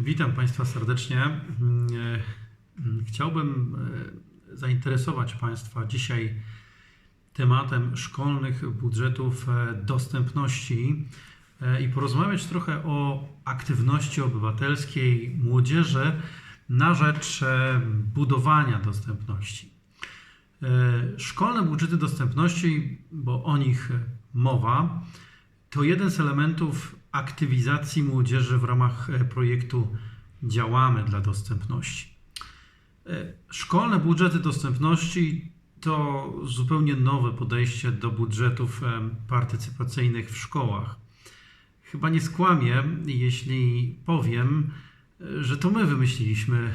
Witam Państwa serdecznie. Mm, e, Chciałbym e, zainteresować Państwa dzisiaj tematem szkolnych budżetów e, dostępności i porozmawiać trochę o aktywności obywatelskiej młodzieży na rzecz budowania dostępności. Szkolne budżety dostępności, bo o nich mowa, to jeden z elementów aktywizacji młodzieży w ramach e, projektu Działamy dla dostępności. E, Szkolne budżety dostępności to zupełnie nowe podejście do budżetów em, partycypacyjnych w szkołach. Chyba nie skłamię, jeśli powiem, e, że to my wymyśliliśmy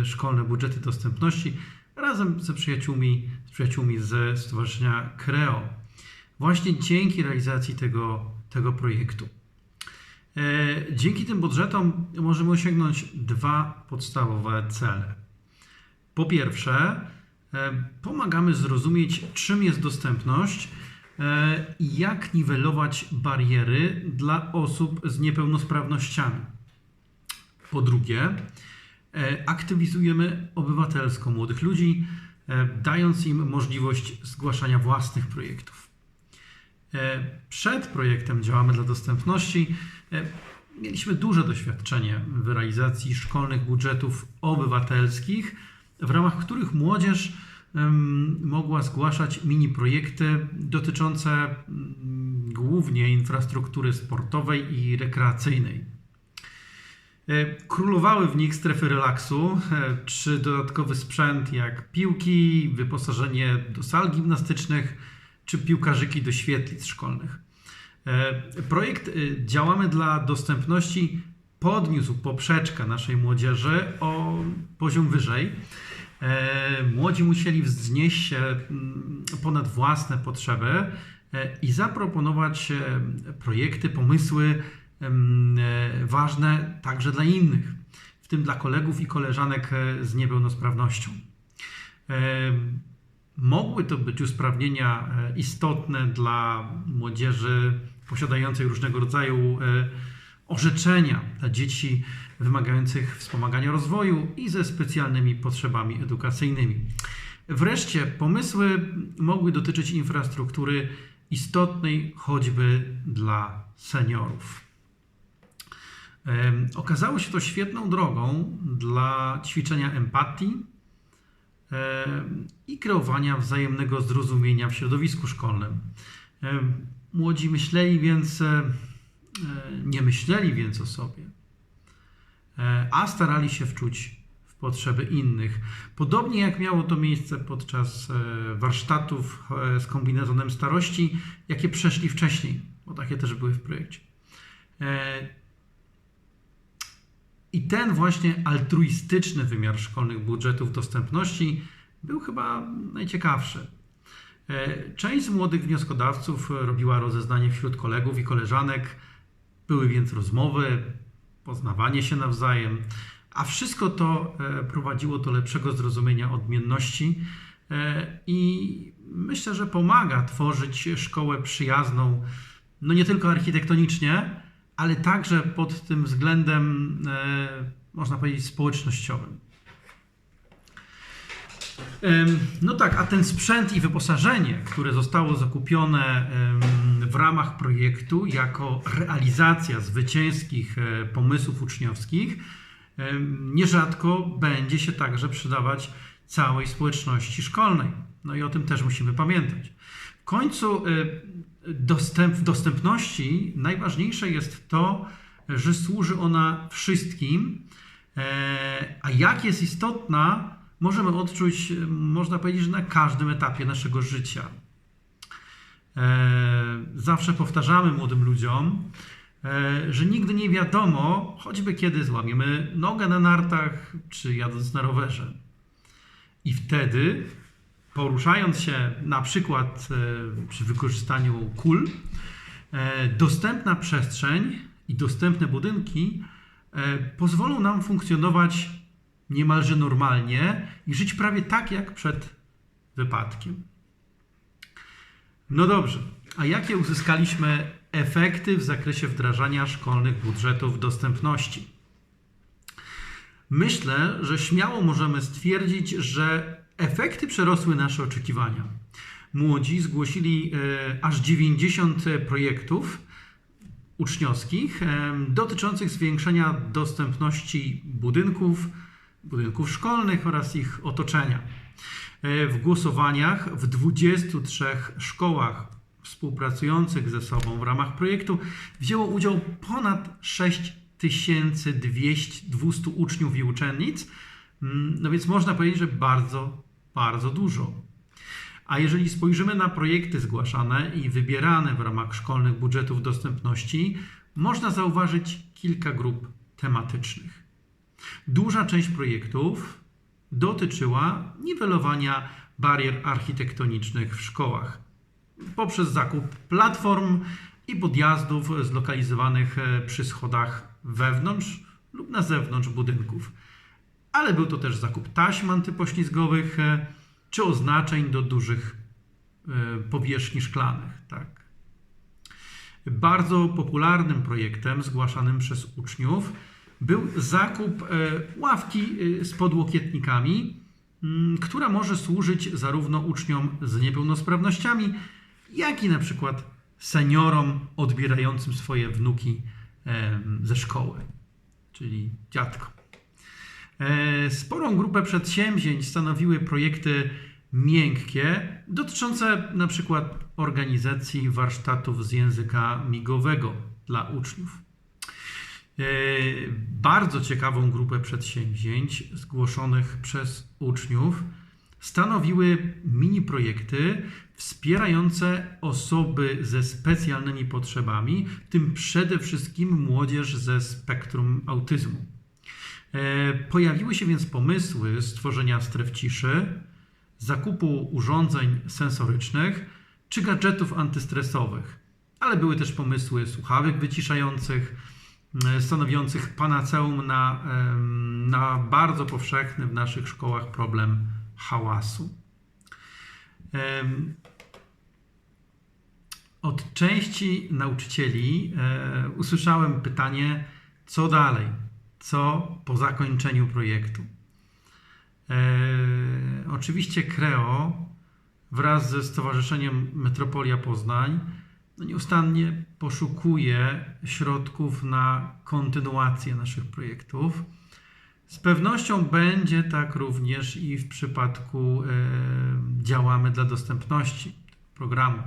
e, szkolne budżety dostępności razem ze przyjaciółmi, z przyjaciółmi ze Stowarzyszenia Creo. Właśnie dzięki realizacji tego, tego projektu. E, Dzięki tym budżetom możemy osiągnąć dwa podstawowe cele. Po pierwsze, e, pomagamy zrozumieć, czym jest dostępność e, i jak niwelować bariery dla osób z niepełnosprawnościami. Po drugie, aktywizujemy obywatelsko młodych ludzi, dając im możliwość zgłaszania własnych projektów. E, Przed projektem Działamy dla Dostępności e, mieliśmy duże doświadczenie w realizacji szkolnych budżetów obywatelskich, w ramach których młodzież mogła zgłaszać mini projekty dotyczące mm, głównie infrastruktury sportowej i rekreacyjnej. E, Królowały w nich strefy relaksu, czy dodatkowy sprzęt jak piłki, wyposażenie do sal gimnastycznych, czy piłkarzyki do świetlic szkolnych. E, Projekt e, Działamy dla dostępności podniósł poprzeczkę naszej młodzieży o poziom wyżej. E, Młodzi musieli wznieść się mm, ponad własne potrzeby i zaproponować projekty, pomysły e, ważne także dla innych, w tym dla kolegów i koleżanek z niepełnosprawnością. Mogły to być usprawnienia e, istotne dla młodzieży posiadającej różnego rodzaju e, orzeczenia, dla dzieci wymagających wspomagania rozwoju i ze specjalnymi potrzebami edukacyjnymi. Wreszcie pomysły mogły dotyczyć infrastruktury istotnej choćby dla seniorów. Okazało się to świetną drogą dla ćwiczenia empatii em, i kreowania wzajemnego zrozumienia w środowisku szkolnym. Młodzi myśleli więc, e, e, nie myśleli więc o sobie, e, a starali się wczuć w potrzeby innych. Podobnie jak miało to miejsce podczas warsztatów z kombinezonem starości, jakie przeszli wcześniej, bo takie też były w projekcie. I ten właśnie altruistyczny wymiar szkolnych budżetów dostępności był chyba najciekawszy. E, Część z młodych wnioskodawców robiła rozeznanie wśród kolegów i koleżanek, były więc rozmowy, poznawanie się nawzajem, a wszystko to e, prowadziło do lepszego zrozumienia odmienności e, i myślę, że pomaga tworzyć szkołę przyjazną, no nie tylko architektonicznie, ale także pod tym względem, e, można powiedzieć, społecznościowym. No tak, a ten sprzęt i wyposażenie, które zostało zakupione w ramach projektu jako realizacja zwycięskich e, pomysłów uczniowskich, nierzadko będzie się także przydawać całej społeczności szkolnej. No i o tym też musimy pamiętać. W końcu e, dostęp, w dostępności najważniejsze jest to, że służy ona wszystkim, e, a jak jest istotna, możemy odczuć, e, można powiedzieć, na każdym etapie naszego życia. E, Zawsze powtarzamy młodym ludziom, e, że nigdy nie wiadomo, choćby kiedy złamiemy nogę na nartach, czy jadąc na rowerze. I wtedy, poruszając się na przykład e, przy wykorzystaniu kul, e, dostępna przestrzeń i dostępne budynki e, pozwolą nam funkcjonować niemalże normalnie i żyć prawie tak jak przed wypadkiem. No dobrze, a jakie uzyskaliśmy efekty w zakresie wdrażania szkolnych budżetów dostępności? Myślę, że śmiało możemy stwierdzić, że efekty przerosły nasze oczekiwania. Młodzi zgłosili e, aż 90 projektów uczniowskich e, dotyczących zwiększenia dostępności budynków, budynków szkolnych oraz ich otoczenia. E, w głosowaniach w 23 szkołach współpracujących ze sobą w ramach projektu wzięło udział ponad 6200 uczniów i uczennic. Mm, No więc można powiedzieć, że bardzo, bardzo dużo. A jeżeli spojrzymy na projekty zgłaszane i wybierane w ramach szkolnych budżetów dostępności, można zauważyć kilka grup tematycznych. Duża część projektów dotyczyła niwelowania barier architektonicznych w szkołach poprzez zakup platform i podjazdów zlokalizowanych e, przy schodach wewnątrz lub na zewnątrz budynków. Ale był to też zakup taśm antypoślizgowych e, czy oznaczeń do dużych e, powierzchni szklanych. Tak. Bardzo popularnym projektem zgłaszanym przez uczniów był zakup e, ławki z podłokietnikami, mm, która może służyć zarówno uczniom z niepełnosprawnościami, jak i na przykład seniorom odbierającym swoje wnuki ze szkoły, czyli dziadkom. E, Sporą grupę przedsięwzięć stanowiły projekty miękkie, dotyczące na przykład organizacji warsztatów z języka migowego dla uczniów. E, Bardzo ciekawą grupę przedsięwzięć zgłoszonych przez uczniów stanowiły mini projekty wspierające osoby ze specjalnymi potrzebami, w tym przede wszystkim młodzież ze spektrum autyzmu. E, Pojawiły się więc pomysły stworzenia stref ciszy, zakupu urządzeń sensorycznych czy gadżetów antystresowych, ale były też pomysły słuchawek wyciszających, e, stanowiących panaceum na, na bardzo powszechny w naszych szkołach problem hałasu. Od części nauczycieli e, usłyszałem pytanie, co dalej, co po zakończeniu projektu. E, oczywiście Kreo wraz ze Stowarzyszeniem Metropolia Poznań no nieustannie poszukuje środków na kontynuację naszych projektów. Z pewnością będzie tak również i w przypadku e, działamy dla dostępności programu.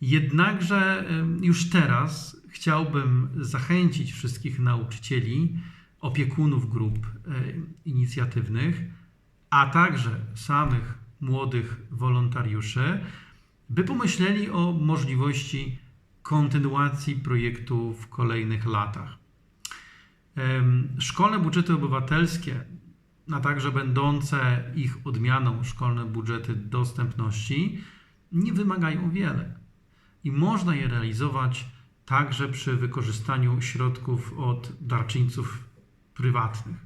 Jednakże e, już teraz chciałbym zachęcić wszystkich nauczycieli, opiekunów grup e, inicjatywnych, a także samych młodych wolontariuszy, by pomyśleli o możliwości kontynuacji projektu w kolejnych latach. Szkolne budżety obywatelskie, a także będące ich odmianą szkolne budżety dostępności, nie wymagają wiele i można je realizować także przy wykorzystaniu środków od darczyńców prywatnych.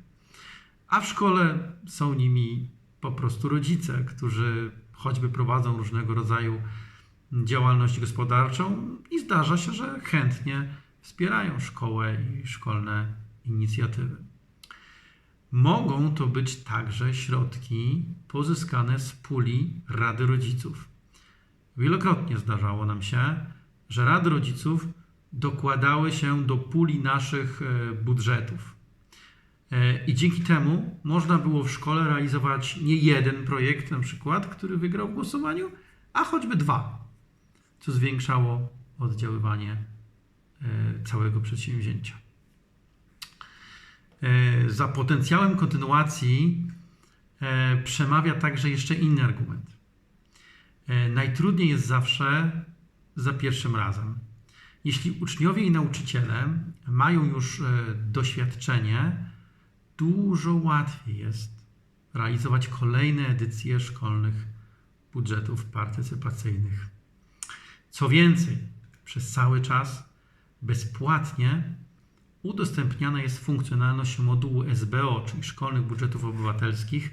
A w szkole są nimi po prostu rodzice, którzy choćby prowadzą różnego rodzaju działalność gospodarczą i zdarza się, że chętnie wspierają szkołę i szkolne inicjatywy. Mogą to być także środki pozyskane z puli Rady Rodziców. Wielokrotnie zdarzało nam się, że Rady Rodziców dokładały się do puli naszych e, budżetów. E, I dzięki temu można było w szkole realizować nie jeden projekt, na przykład, który wygrał w głosowaniu, a choćby dwa, co zwiększało oddziaływanie e, całego przedsięwzięcia. E, Za potencjałem kontynuacji przemawia także jeszcze inny argument. Najtrudniej jest zawsze za pierwszym razem. Jeśli uczniowie i nauczyciele mają już doświadczenie, dużo łatwiej jest realizować kolejne edycje szkolnych budżetów partycypacyjnych. Co więcej, przez cały czas bezpłatnie udostępniana jest funkcjonalność modułu SBO, czyli szkolnych budżetów obywatelskich,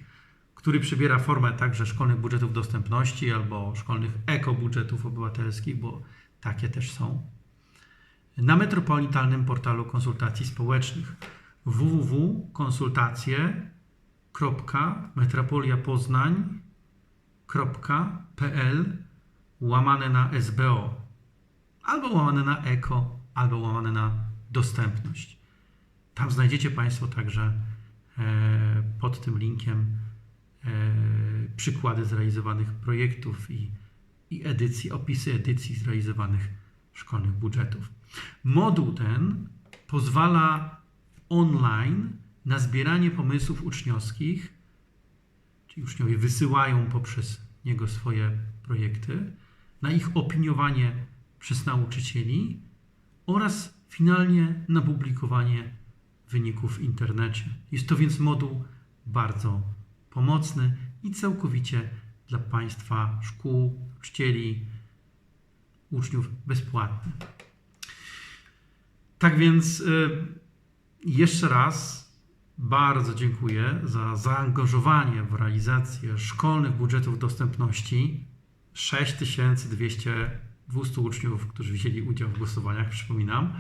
który przybiera formę także szkolnych budżetów dostępności albo szkolnych ekobudżetów obywatelskich, bo takie też są. Na metropolitalnym portalu konsultacji społecznych www.konsultacje.metropoliapoznań.pl łamane na SBO albo łamane na EKO, albo łamane na dostępność. Tam znajdziecie Państwo także e, pod tym linkiem e, przykłady zrealizowanych projektów i, i edycji, opisy edycji zrealizowanych szkolnych budżetów. Moduł ten pozwala online na zbieranie pomysłów uczniowskich, czyli uczniowie wysyłają poprzez niego swoje projekty, na ich opiniowanie przez nauczycieli oraz finalnie na publikowanie wyników w internecie. Jest to więc moduł bardzo pomocny i całkowicie dla Państwa szkół, nauczycieli, uczniów bezpłatny. Tak więc y, jeszcze raz bardzo dziękuję za zaangażowanie w realizację szkolnych budżetów dostępności. 6200 200 uczniów, którzy wzięli udział w głosowaniach, przypominam.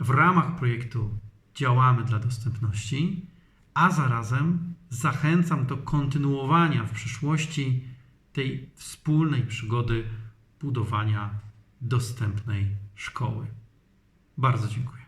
W ramach projektu działamy dla dostępności, a zarazem zachęcam do kontynuowania w przyszłości tej wspólnej przygody budowania dostępnej szkoły. Bardzo dziękuję.